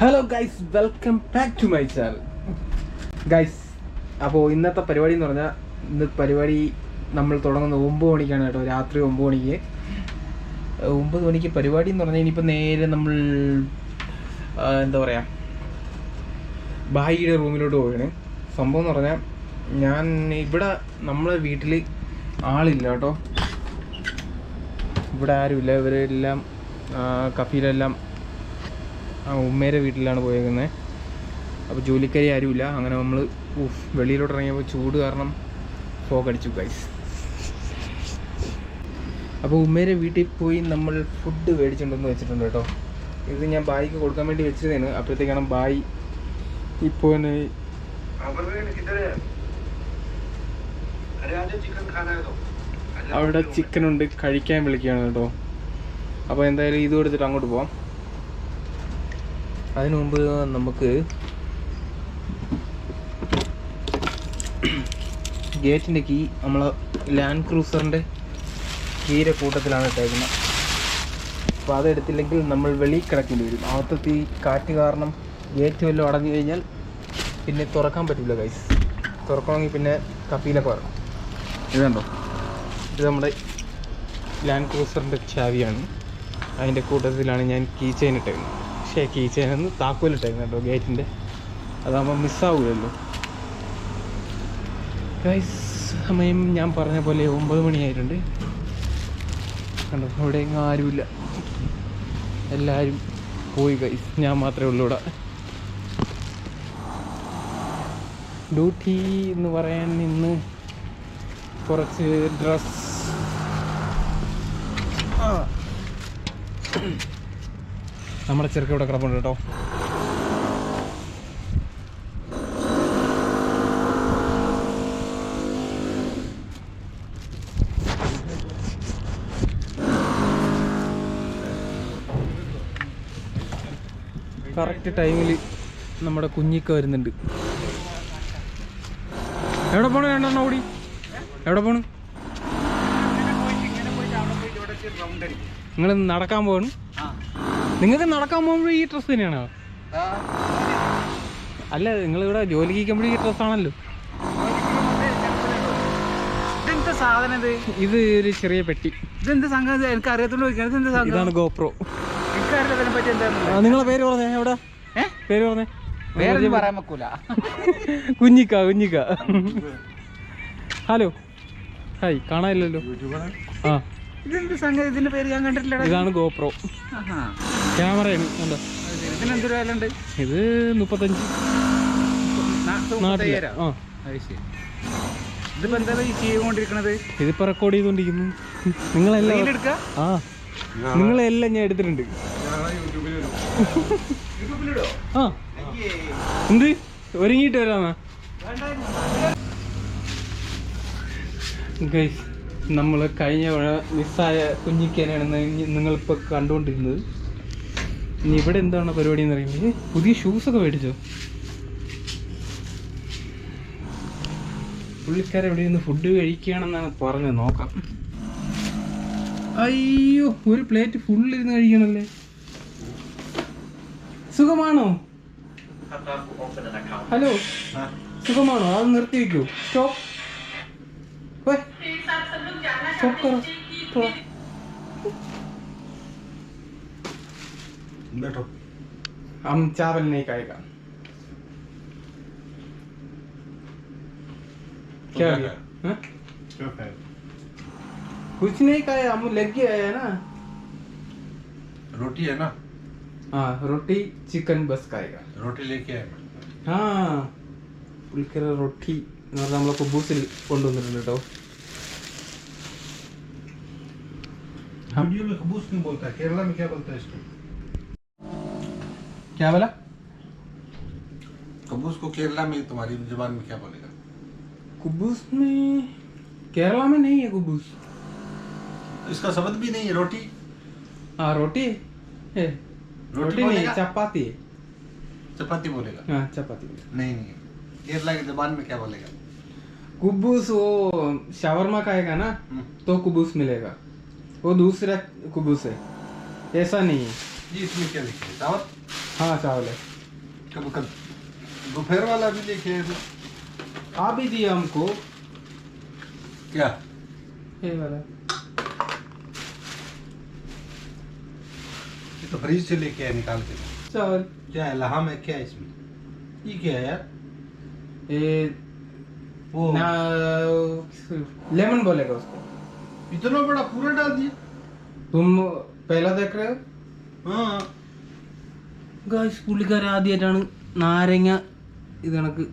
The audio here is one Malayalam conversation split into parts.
Hello guys welcome back to my channel guys അപ്പോൾ ഇന്നത്തെ പരിപാടി എന്ന് പറഞ്ഞാൽ ഇന്ന് പരിപാടി നമ്മൾ തുടങ്ങുന്ന ഒമ്പത് മണിക്കാണ് കേട്ടോ. രാത്രി ഒമ്പത് മണിക്ക്. ഒമ്പത് മണിക്ക് പരിപാടി എന്ന് പറഞ്ഞാൽ ഇനിയിപ്പോൾ നേരെ നമ്മൾ എന്താ പറയുക ഭായിയുടെ റൂമിലോട്ട് പോവുകയാണ്. സംഭവം എന്ന് പറഞ്ഞാൽ ഞാൻ ഇവിടെ നമ്മളെ വീട്ടിൽ ആളില്ല കേട്ടോ. ഇവിടെ ആരുമില്ല. ഇവരെല്ലാം കഫീലെല്ലാം ഉമ്മേരെ വീട്ടിലാണ് പോയേക്കുന്നത് അപ്പോൾ ജോലിക്കാരി ആരുമില്ല. അങ്ങനെ നമ്മൾ വെളിയിലോട്ട് ഇറങ്ങിയപ്പോൾ ചൂട് കാരണം ഫോഗ് അടിച്ചു ഗൈസ് അപ്പോൾ ഉമ്മേരെ വീട്ടിൽ പോയി നമ്മൾ ഫുഡ് മേടിച്ചിട്ടുണ്ടെന്ന് വെച്ചിട്ടുണ്ട് കേട്ടോ. ഇത് ഞാൻ ബായിക്ക് കൊടുക്കാൻ വേണ്ടി വെച്ചതാണ്. അപ്പോഴത്തേക്കാണ് ബായി ഇപ്പോൾ അവിടെ ചിക്കൻ ഉണ്ട് കഴിക്കാൻ വിളിക്കുകയാണ് കേട്ടോ. അപ്പോൾ എന്തായാലും ഇത് കൊടുത്തിട്ട് അങ്ങോട്ട് പോവാം. അതിനു മുമ്പ് നമുക്ക് ഗേറ്റിന്റെ കീ നമ്മൾ ലാൻഡ് ക്രൂസറിന്റെ കീരെ കൂട്ടത്തിലാണ് ഇട്ടേക്കുന്നത്. അപ്പോൾ അതെടുത്തില്ലെങ്കിൽ നമ്മൾ വെളി കിടക്കേണ്ടി വരും. അകത്തത്തെ ഈ കാറ്റ് കാരണം ഗേറ്റ് വല്ലതും അടഞ്ഞു കഴിഞ്ഞാൽ പിന്നെ തുറക്കാൻ പറ്റില്ല ഗൈസ് തുറക്കണമെങ്കിൽ പിന്നെ കപ്പിയിലൊക്കെ വരണം. ഇതുണ്ടോ ഇത് നമ്മുടെ ലാൻഡ് ക്രൂസറിന്റെ ചാവിയാണ്. അതിന്റെ കൂട്ടത്തിലാണ് ഞാൻ കീ ചെയിൻ ഇട്ടേക്കുന്നത്. പക്ഷേ കീ ചെയിൻ ഒന്ന് താക്കോലിട്ടേക്കുന്നത് കേട്ടോ ഗേറ്റിന്റെ അതാകുമ്പോൾ മിസ്സാവില്ലല്ലോ സമയം ഞാൻ പറഞ്ഞ പോലെ ഒമ്പത് മണിയായിട്ടുണ്ട്. കണ്ടോ ഇവിടെ എങ്ങും ആരുമില്ല. എല്ലാവരും പോയി ഗൈസ് ഞാൻ മാത്രമേ ഉള്ളൂ ഇവിടെ. ഡ്യൂട്ടി എന്ന് പറയാൻ ഇന്ന് കുറച്ച് ഡ്രസ് നമ്മുടെ ചെറുക്ക ഇവിടെ കിടപ്പുണ്ട് കേട്ടോ. കറക്റ്റ് ടൈമിൽ നമ്മുടെ കുഞ്ഞിക്ക വരുന്നുണ്ട്. എവിടെ പോണു? രണ്ടെണ്ണം ഓടി എവിടെ പോണു? നിങ്ങൾ നടക്കാൻ പോകണു നിങ്ങൾക്ക് നടക്കാൻ പോകുമ്പോൾ ഈ ഡ്രസ്സ് തന്നെയാണോ? അല്ല നിങ്ങൾ ഇവിടെ ജോലിക്ക് ഇരിക്കുമ്പോഴും ഈ ഡ്രസ്സാണല്ലോ ഇതെന്താ സാധനം ഇത്? ഇത് ഒരു ചെറിയ പെട്ടി. ഇതെന്ത് സംഗതി? എനിക്ക് ഇതാണ് ഗോപ്രോ. എനിക്കറിയില്ല ഇതിനെ പറ്റി എന്താണെന്ന്. നിങ്ങളെ പേര് പറഞ്ഞേ എവിടെ? പേര് പറഞ്ഞേ. വേറെ പറയാൻ വെക്കൂല കുഞ്ഞിക്ക കുഞ്ഞിക്ക. ഹലോ. ഹായ് കാണാനില്ലല്ലോ. ആ. ഇതെന്ത് സംഗതി? ഇതിന്റെ പേര് ഞാൻ കണ്ടിട്ടില്ല ഇതാണ് ഗോപ്രോ. ക്യാമറയാണ് കണ്ടോ? ഇതിനെന്തൊരു വില ഉണ്ട് ഇത് മുപ്പത്തഞ്ച്. ഇതിപ്പോ എന്താ ഈ ചെയ്തുകൊണ്ടിരിക്കണത് ഇതിപ്പോ റെക്കോർഡ് ചെയ്തോണ്ടിരിക്കുന്നു. നിങ്ങളെല്ലാം എടുക്ക? ആ. നിങ്ങളെല്ലാം ഞാൻ എടുത്തിട്ടുണ്ട്. ആ. എന്ത്? ഒരുങ്ങിയിട്ട് വരാന്നാ? ഗൈസ് നമ്മൾ കഴിഞ്ഞ മിസ്സായ നിങ്ങൾ നിങ്ങളിപ്പോൾ കണ്ടുകൊണ്ടിരുന്നത്. ഇനി ഇവിടെ എന്താണ് പരിപാടി എന്ന് പറയുമ്പോൾ പുതിയ ഷൂസൊക്കെ മേടിച്ചോ? പുള്ളിക്കാരെ ഇവിടെ ഇരുന്ന് ഫുഡ് കഴിക്കുകയാണെന്നാണ് പറഞ്ഞത്. നോക്കാം. അയ്യോ ഒരു പ്ലേറ്റ് ഫുൾ ഇരുന്ന് കഴിക്കണല്ലേ? സുഖമാണോ? ഹലോ സുഖമാണോ? അത് നിർത്തി വെക്കൂ സ്റ്റോപ്പ് शॉप करो थोड़ा बैठो। हम चावल नहीं खाएगा। क्या क्या हाँ? कुछ नहीं खाया हम लग गया है ना। रोटी है ना? हाँ रोटी चिकन बस खाएगा। रोटी लेके आए हाँ। ಪುಲ್ಕೆರ ರೊಟ್ಟಿ ನೋಡ್ರೆ ನಮ್ಮಲ್ಲ ಕೊಬ್ಬು ಸಿಲ್ ಕೊಂಡು ಬಂದಿರಲಿಟ್ಟು वीडियो में खबूस क्यों बोलता है? केरला में क्या बोलता है इसको? क्या बोला? खबूस को केरला में तुम्हारी ज़ुबान में क्या बोलेगा? कुबूस में केरला में नहीं है कुबूस इसका शब्द भी नहीं है रोटी। हाँ रोटी है। रोटी रोटी नहीं चपाती है। चपाती बोलेगा? हाँ चपाती नहीं नहीं। केरला की ज़ुबान में क्या बोलेगा? कुबूस वो शावरमा खाएगा ना हम्म। तो कुबूस मिलेगा। वो दूसरा कुबूस है ऐसा नहीं है। ये इसमें क्या लिखा है? चावल? हाँ चावल है। कब कब? दोपहर वाला भी लेके आए थे आप ही दिया हमको। क्या? ये वाला। ये तो फ्रिज से लेके आए निकाल के। चावल। क्या है लहा में क्या है इसमें? ये क्या है यार? ये वो ना लेमन बोलेगा उसको। इतना बड़ा पूरा डाल दिया तुम पहला देख रहे हो हाँ ഗായ്സ് പുള്ളിക്കാരൻ ആദ്യമായിട്ടാണ് നാരങ്ങ ഇത് കണക്ക്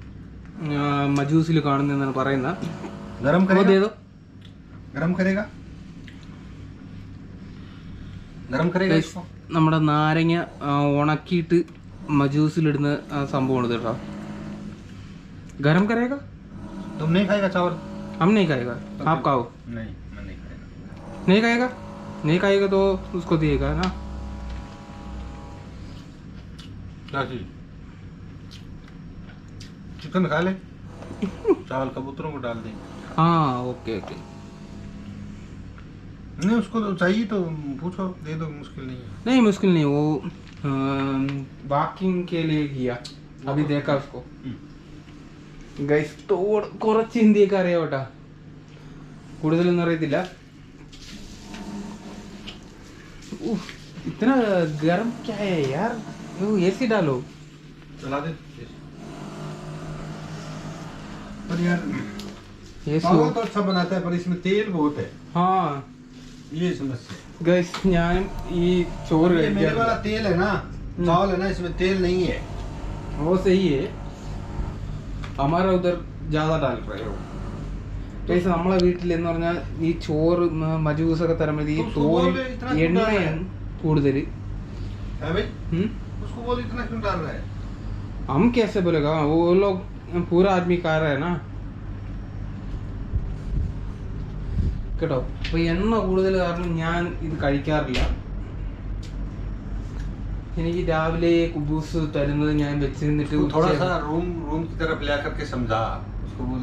മജൂസിൽ കാണുന്നതെന്നാണ് പറയുന്നത് गरम അപ്പോൾ करेगा ഏതോ गरम करेगा गरम करेगा Guys, इसको നമ്മുടെ നാരങ്ങ ആ, ഉണക്കിയിട്ട് മജൂസിലിടുന്ന ആ സംഭവമാണ് ഇത് കേട്ടോ ഗരം കരേക तुम नहीं खाएगा चावल हम नहीं खाएगा आप खाओ नहीं मैं नहीं खाएगा नहीं खाएगा नहीं खाएगा तो उसको दिएगा ना क्या चीज चिकन खा ले चावल कबूतरों को डाल देंगे हाँ ओके ओके नहीं उसको तो चाहिए तो पूछो दे दो मुश्किल नहीं है नहीं मुश्किल नहीं वो वाकिंग के लिए किया अभी देखा उसको ഗൈസ് കുറച്ച് ഹിന്ദിയൊക്കെ അറിയാം കേട്ടാ കൂടുതലൊന്നും അറിയത്തില്ല इतना गर्म क्या है यार? ए सी डालो। चला दे। पर यार ये तो अच्छा बनाता है पर इसमें तेल बहुत है। हाँ। ये समस्या गैस यहाँ ये चोर ये मेरे वाला तेल है ना हम्म। चावल है ना इसमें तेल नहीं है। वो सही है। हमारा उधर ज़्यादा डाल रहे हो। ഗൈസ് നമ്മളെ വീട്ടിൽ എന്ന് പറഞ്ഞാൽ ഈ ചോറ് മ- മജൂസ് ഒക്കെ തരുമ്പോൾ ഈ उसको തോൽ बोल इतना क्यों डाल रहा है? എണ്ണയാണ് കൂടുതൽ है भाई हम्म? उसको बोल इतना क्यों डाल रहा है हम कैसे बोलेगा वो लोग पूरा आदमी खा रहा है ना കേട്ടോ അപ്പൊ എണ്ണ കൂടുതൽ കാരണം ഞാൻ ഇത് കഴിക്കാറില്ല എനിക്ക് രാവിലെ കുബൂസ് തരുന്നത് ഞാൻ വെച്ചിരുന്നിട്ട് तू थोड़ा ഉച്ച- सा रूम रूम की तरफ ले करके समझा उसको बोल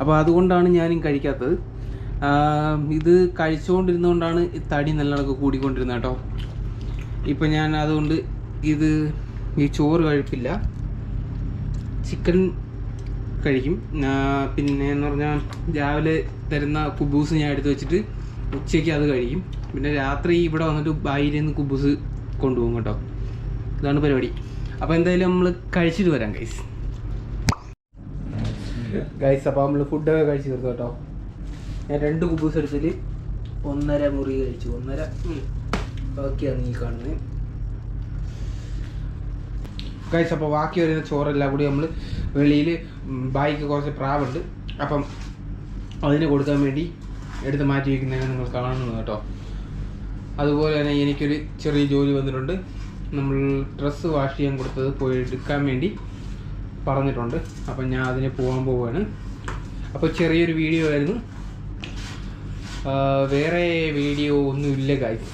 അപ്പോൾ അതുകൊണ്ടാണ് ഞാനും കഴിക്കാത്തത്. ഇത് കഴിച്ചുകൊണ്ടിരുന്നതുകൊണ്ടാണ് തടി നല്ലോണമൊക്കെ കൂടിക്കൊണ്ടിരുന്നത് കേട്ടോ. ഇപ്പം ഞാൻ അതുകൊണ്ട് ഇത് ഈ ചോറ് കഴിപ്പില്ല. ചിക്കൻ കഴിക്കും. പിന്നെ എന്ന് പറഞ്ഞാൽ രാവിലെ തരുന്ന കുബൂസ് ഞാൻ എടുത്തു വെച്ചിട്ട് ഉച്ചയ്ക്ക് അത് കഴിക്കും. പിന്നെ രാത്രി ഇവിടെ വന്നിട്ട് ബായിൽ നിന്ന് കുബൂസ് കൊണ്ടുപോകും കേട്ടോ. ഇതാണ് പരിപാടി. അപ്പോൾ എന്തായാലും നമ്മൾ കഴിച്ചിട്ട് വരാം ഗൈസ് ഗൈസ് അപ്പോൾ നമ്മൾ ഫുഡൊക്കെ കഴിച്ച് തീർത്തു കേട്ടോ. ഞാൻ രണ്ട് കുബൂസ് എടുത്തിട്ട് ഒന്നര മുറി കഴിച്ചു. ഒന്നര. ബാക്കിയാണ് ഈ കാണുന്നത് കഴിച്ച അപ്പോൾ ബാക്കി വരുന്ന ചോറെല്ലാം കൂടി നമ്മൾ വെളിയിൽ ബായിക്ക് കുറച്ച് പ്രാവുണ്ട്. അപ്പം അതിന് കൊടുക്കാൻ വേണ്ടി എടുത്ത് മാറ്റി വയ്ക്കുന്നതിനെ നിങ്ങൾ കാണുന്നു കേട്ടോ. അതുപോലെ തന്നെ എനിക്കൊരു ചെറിയ ജോലി വന്നിട്ടുണ്ട്. നമ്മൾ ഡ്രസ്സ് വാഷ് ചെയ്യാൻ കൊടുത്തത് പോയി എടുക്കാൻ വേണ്ടി. പറഞ്ഞിട്ടുണ്ട്. അപ്പം ഞാൻ അതിന് പോകാൻ പോവുകയാണ് അപ്പോൾ ചെറിയൊരു വീഡിയോ ആയിരുന്നു. വേറെ വീഡിയോ ഒന്നുമില്ല കാര്യം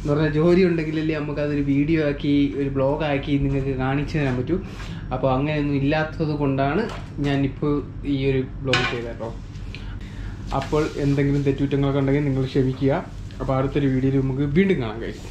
എന്ന് പറഞ്ഞാൽ ജോലി ഉണ്ടെങ്കിലല്ലേ നമുക്കതൊരു വീഡിയോ ആക്കി ഒരു ബ്ലോഗ് ആക്കി നിങ്ങൾക്ക് കാണിച്ചു തരാൻ പറ്റൂ. അപ്പോൾ അങ്ങനെയൊന്നും ഇല്ലാത്തത് കൊണ്ടാണ് ഞാനിപ്പോൾ ഈ ഒരു ബ്ലോഗ് ചെയ്തേട്ടോ അപ്പോൾ എന്തെങ്കിലും തെറ്റുകുറ്റങ്ങളൊക്കെ ഉണ്ടെങ്കിൽ നിങ്ങൾ ക്ഷമിക്കുക. അപ്പോൾ അടുത്തൊരു വീഡിയോയിൽ നമുക്ക് വീണ്ടും കാണാം കഴിയും